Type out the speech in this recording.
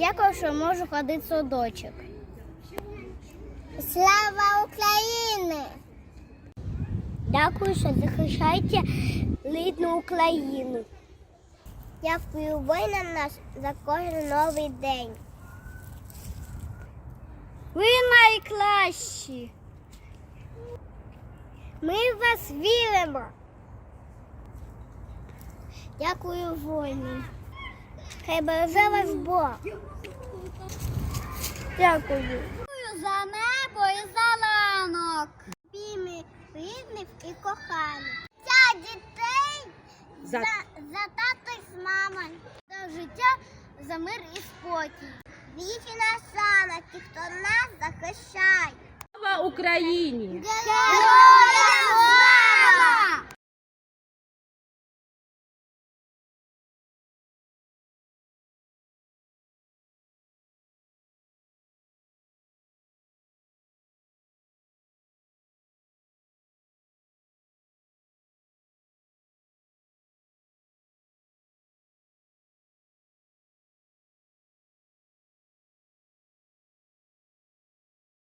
Дякую, що можу ходити в садочок. Слава Україні! Дякую, що захищаєте рідну Україну. Дякую воїнам нас за кожен новий день. Ви найкращі. Ми в вас віримо. Дякую воїнам. Хай береже вас Бог. Дякую. За небо і за ланок. Пімі рідних і коханих. Ця дітей За- за, за тато з мамою. За життя, за мир і спокій. Вічі на ті, хто нас захищає. Слава Україні! Героям